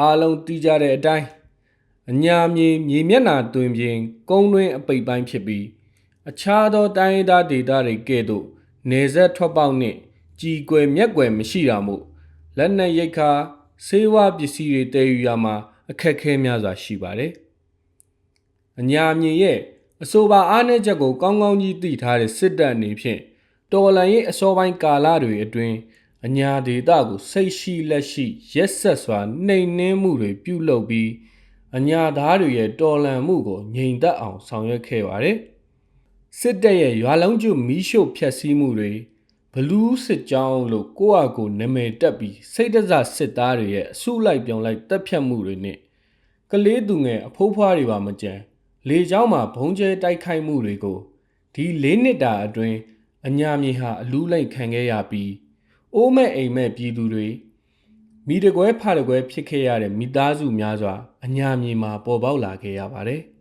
အားလုံးသိကြတဲ့အတိုင်းအညာမြေမြေမျက်နှာတွင်ပြင်ကုန်းတွင်အပိတ်ပိုင်းဖြစ်ပြီးအခြားသောတိုင်းရင်းသားဒေသတွေကဲ့သို့နေဆက်ထွက်ပေါက်နှင့်ကြည်ကွယ်မျက်ကွယ်မရှိတာမို့လက်နက်ရိတ်ခါဆေးဝါးပစ္စည်းတွေတည်ယူရမှာအခက်အခဲများစွာရှိပါတယ်။အညာမြေရဲ့အဆိုပါအားနည်းချက်ကိုကောင်းကောင်းကြီးသိထားတဲ့စစ်တပ်အနေဖြင့်တော်လန်ရဲ့အစောပိုင်းကာလတွေအတွင်း အညာဒေတာကိုစိတ်ရှိလက်ရှိရက်ဆက်စွာနှိမ်နှင်းမှုတွေပြုလုပ်ပြီးအညာသားတွေရဲ့တော်လှန်မှုကိုငြိမ်သက်အောင်ဆောင်ရွက်ခဲ့ပါတယ်။စစ်တပ်ရဲ့ရွာလုံးကျွမီးရှို့ဖျက်ဆီးမှုတွေဘလူးစစ်ကြောင်းလို့ကိုယ့်အကိုနာမည်တက်ပြီးစိတ်တစစစ်သားတွေရဲ့အစုလိုက်ပြောင်းလိုက်တပ်ဖြတ်မှုတွေနဲ့ကလေးသူငယ်အဖိုးဖွားတွေပါမကြံလေကြောင်းမှာဘုံကျဲတိုက်ခိုက်မှုတွေကိုဒီ၄နှစ်တာအတွင်းအညာမြေဟာအလူးလိုက်ခံခဲ့ရပြီး အိုးမဲ့အိမ်မဲ့ပြည်သူတွေမိတကွဲဖတကွဲဖြစ်ခဲ့ရတဲ့မိသားစုများစွာအညာမြေမှာပေါ်ပေါက်လာခဲ့ရပါတယ်။